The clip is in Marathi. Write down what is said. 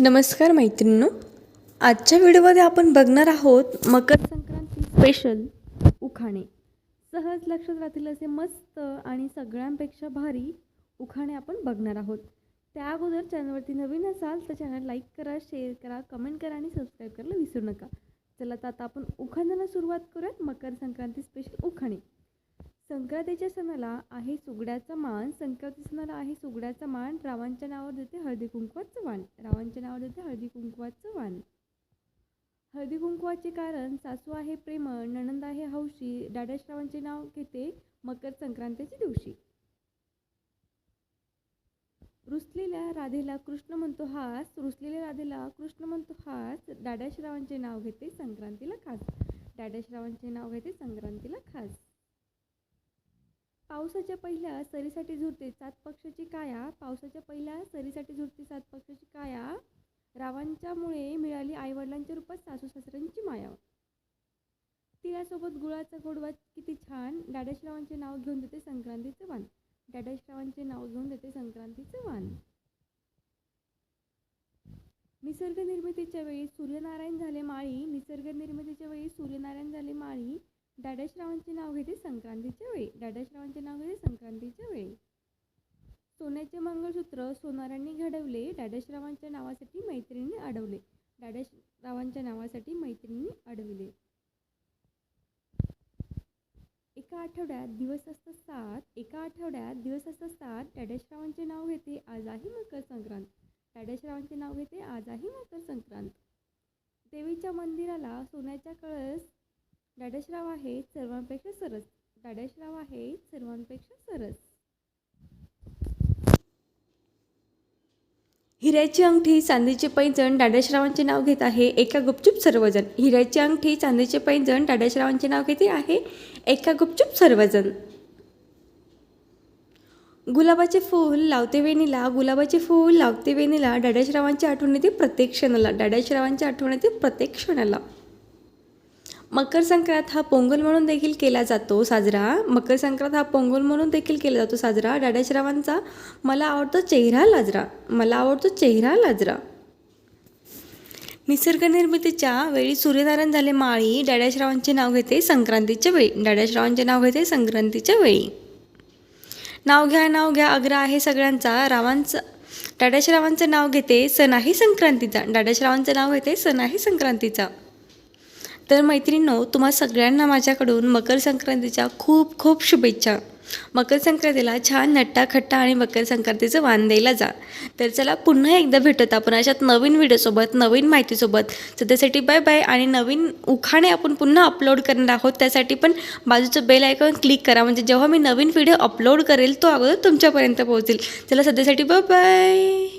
नमस्कार मैत्रिणींनो. आजच्या व्हिडिओमध्ये आपण बघणार आहोत मकर संक्रांती स्पेशल उखाणे. सहज लक्षात राहतील असे मस्त आणि सगळ्यांपेक्षा भारी उखाणे आपण बघणार आहोत. त्या अगोदर चॅनलवरती नवीन असाल तर चॅनल लाईक करा शेअर करा कमेंट करा आणि सबस्क्राईब करायला विसरू नका. चला तर आता आपण उखाण्याला सुरुवात करूयात मकर संक्रांती संक्रांतीच्या सणाला आहे सुगड्याचा मान. संक्रांती सणाला आहे सुगड्याचा मान. रावांच्या नावावर देते हळदी कुंकवाचं वाण रावांच्या नावावर देते हळदी कुंकवाचं वाण हळदी कुंकवाचे कारण सासू आहे प्रेमळ नणंद आहे हौशी. डाड्याश्रावांचे नाव घेते मकर संक्रांतीच्या दिवशी. रुसलेल्या राधेला कृष्ण म्हणतो हास. रुसलेल्या राधेला कृष्ण म्हणतो हास. डाड्याश्रावांचे नाव घेते संक्रांतीला खास. डाड्याश्रावांचे नाव घेते संक्रांतीला खास. पावसाच्या पहिल्या सरीसाठी झुरते सात पक्षाची काया. पावसाच्या पहिल्या सरीसाठी झुरते सात पक्षाची काया. रावांच्यामुळे मिळाली आईवडिलांच्या रूपात सासू सासऱ्यांची माया. तिळासोबत गुळाचा गोडवा किती छान. डॅडेशरावांचे नाव घेऊन देते संक्रांतीचं वाण डॅडेशरावांचे नाव घेऊन देते संक्रांतीचं वाण निसर्ग निर्मितीच्या वेळी सूर्यनारायण झाले माळी. निसर्ग निर्मितीच्या वेळी सूर्यनारायण झाले माळी. दादाश्रावांचे नाव घेते संक्रांतीच्या वेळी. दादाश्रावांचे नाव घेते संक्रांतीच्या वेळी. सोन्याचे मंगळसूत्र सोनारांनी घडवले दादाश्रावांच्या नावासाठी मैत्रिणीने अडवले. दादाश्रावांच्या नावासाठी मैत्रिणीने अडविले. एका आठवड्यात दिवस असतात सात. एका आठवड्यात दिवस असतात सात. डाड्याश्रावांचे नाव घेते आज आहे मकर संक्रांत. डाड्याश्रावांचे नाव घेते आज आहे मकर संक्रांत. देवीच्या मंदिराला सोन्याच्या कळस डाड्याश्राव आहे सर्वांपेक्षा सरस. डाड्याश्राव आहे सर्वांपेक्षा सरस. हिऱ्याची अंगठी चांदीचे पैंजण डाड्याश्रावांचे नाव घेत आहे एका गुपचूप सर्वजण. हिऱ्याची अंगठी चांदीचे पैंजण डाड्याश्रावांचे नाव घेते आहे एका गुपचूप सर्वजण. गुलाबाचे फूल लावते वेणीला गुलाबाचे फूल लावते वेणीला डाड्याश्रावांची आठवण येते प्रत्येक क्षणाला डाड्याश्रावांची आठवण येते प्रत्येक क्षणाला. मकर संक्रांत हा पोंगल म्हणून देखील केला जातो साजरा. मकर संक्रांत हा पोंगल म्हणून देखील केला जातो साजरा. डाड्याशरावांचा मला आवडतो चेहरा लाजरा. मला आवडतो चेहरा लाजरा. निसर्ग निर्मितीच्या वेळी सूर्यनारायण झाले माळी डाड्याश्रावांचे नाव घेते संक्रांतीच्या वेळी. डाड्याश्रावांचे नाव घेते संक्रांतीच्या वेळी. नाव घ्या नाव घ्या अग्र आहे सगळ्यांचा. रावांचं डाड्याश्रावांचं नाव घेते सण आहे संक्रांतीचा. डाड्याश्रावांचं नाव घेते सण आहे संक्रांतीचा. तर मैत्रिणींनो तुम्हा सगळ्यांना माझ्याकडून मकर संक्रांतीच्या खूप खूप शुभेच्छा. मकर संक्रांतीला छान नट्टाखट्टा आणि मकर संक्रांतीचं वाण द्यायला जा. तर चला पुन्हा एकदा भेटत आपण अशात नवीन व्हिडिओसोबत नवीन माहितीसोबत. सध्यासाठी बाय बाय आणि नवीन उखाणे आपण पुन्हा अपलोड करणार आहोत. त्यासाठी पण बाजूचं बेल आयकॉन क्लिक करा. म्हणजे जेव्हा मी नवीन व्हिडिओ अपलोड करेल तो अगोदर तुमच्यापर्यंत पोहोचेल. चला सध्यासाठी बाय बाय